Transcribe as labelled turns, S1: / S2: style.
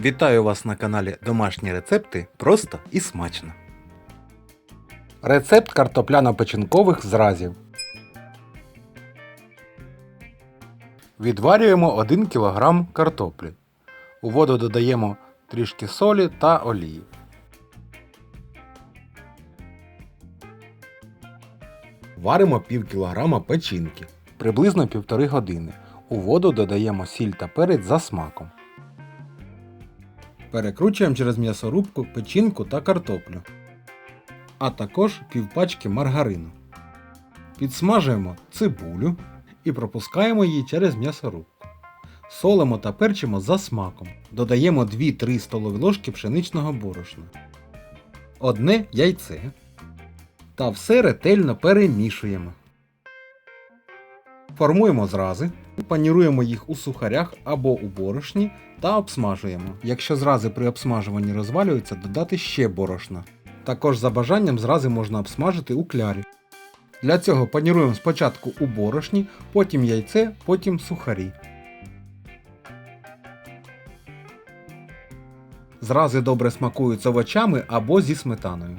S1: Вітаю вас на каналі Домашні рецепти просто і смачно. Рецепт картопляно-печінкових зразів. Відварюємо 1 кг картоплі. У воду додаємо трішки солі та олії. Варимо пів кілограма печінки. Приблизно півтори години. У воду додаємо сіль та перець за смаком. Перекручуємо через м'ясорубку печінку та картоплю. А також півпачки маргарину. Підсмажуємо цибулю і пропускаємо її через м'ясорубку. Солимо та перчимо за смаком. Додаємо 2-3 столові ложки пшеничного борошна. Одне яйце. Та все ретельно перемішуємо. Формуємо зрази, паніруємо їх у сухарях або у борошні та обсмажуємо. Якщо зрази при обсмажуванні розвалюються, додати ще борошна. Також за бажанням зрази можна обсмажити у клярі. Для цього паніруємо спочатку у борошні, потім яйце, потім сухарі. Зрази добре смакують з овочами або зі сметаною.